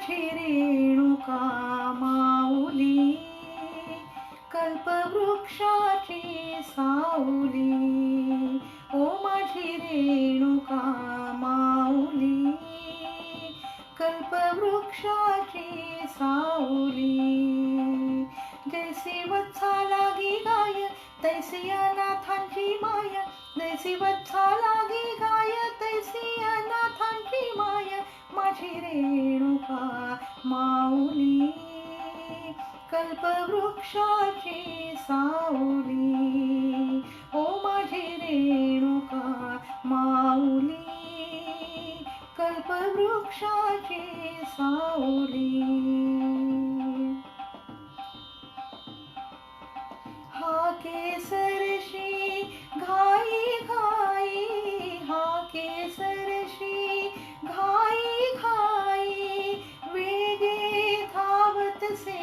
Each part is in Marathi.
माझी रेणुका माऊली कल्पवृक्षाची सावली ओ माझी रेणुका माऊली कल्पवृक्षाची सावली जैसी वत्सा लागी गाय तैसी अनाथांची माय. जैसी वत्सा लागी गाय तैसी अनाथांची कल्पवृक्षाची साऊली ओ माझी रेणुका माऊली कल्पवृक्षाची साऊली हा केसरशी घाई घाई हा केसरशी घाई घाई वेगे धावत से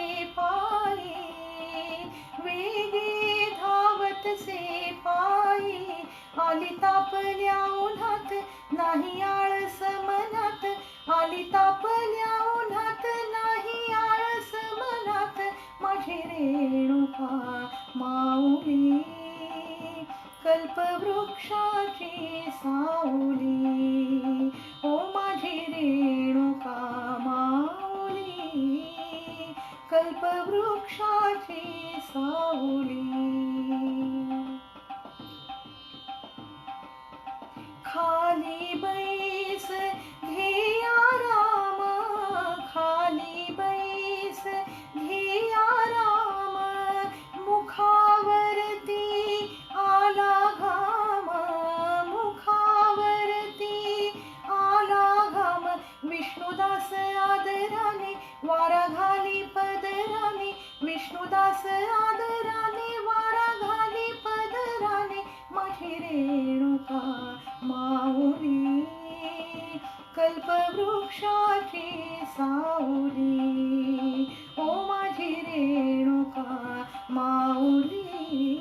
तापल्या उन्हात नाही आळस मनात. आली तापल्या उन्हात नाही आळस मनात. माझे रेणुका माऊली कल्पवृक्षाची सा बैस बैस घेया राम मुखावरती आला विष्णुदास आदराने वारा पदराने विष्णुदास आदराने वारा पदराने माऊली कल्पवृक्षाची सावली ओ माझी रेणुका माऊली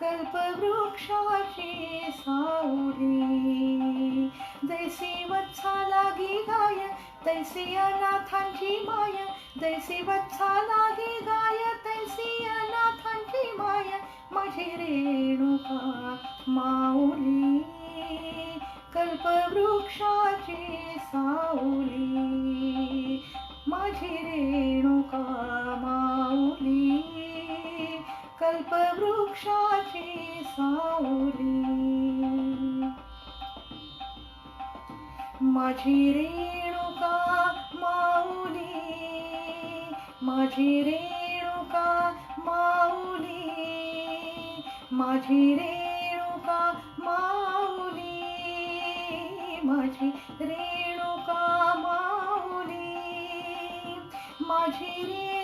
कल्पवृक्षाची सावली. जैसी वत्सा लागी गाय तैसी अनाथांची माय जैसी वत्सा लागी कल्पवृक्षाची साऊली माझी रेणुका माऊली. कल्पवृक्षाची साऊली माझी रेणुका माऊली माझी रेणुका माऊली माझी रेणुका मा माझी रेणुका माऊली माझी रे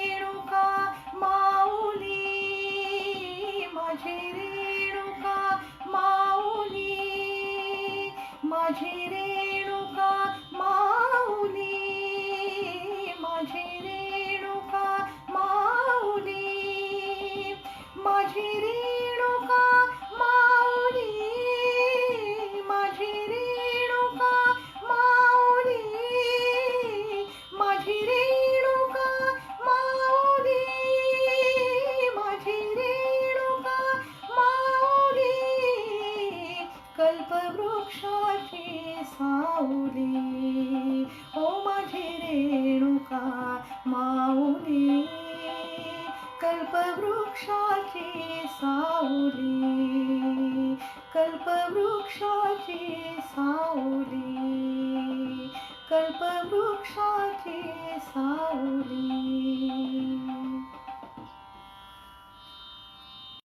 माझी रेणुका माऊली कल्पवृक्षाची सावली कल्पवृक्षाची सावली कल्पवृक्षाची सावली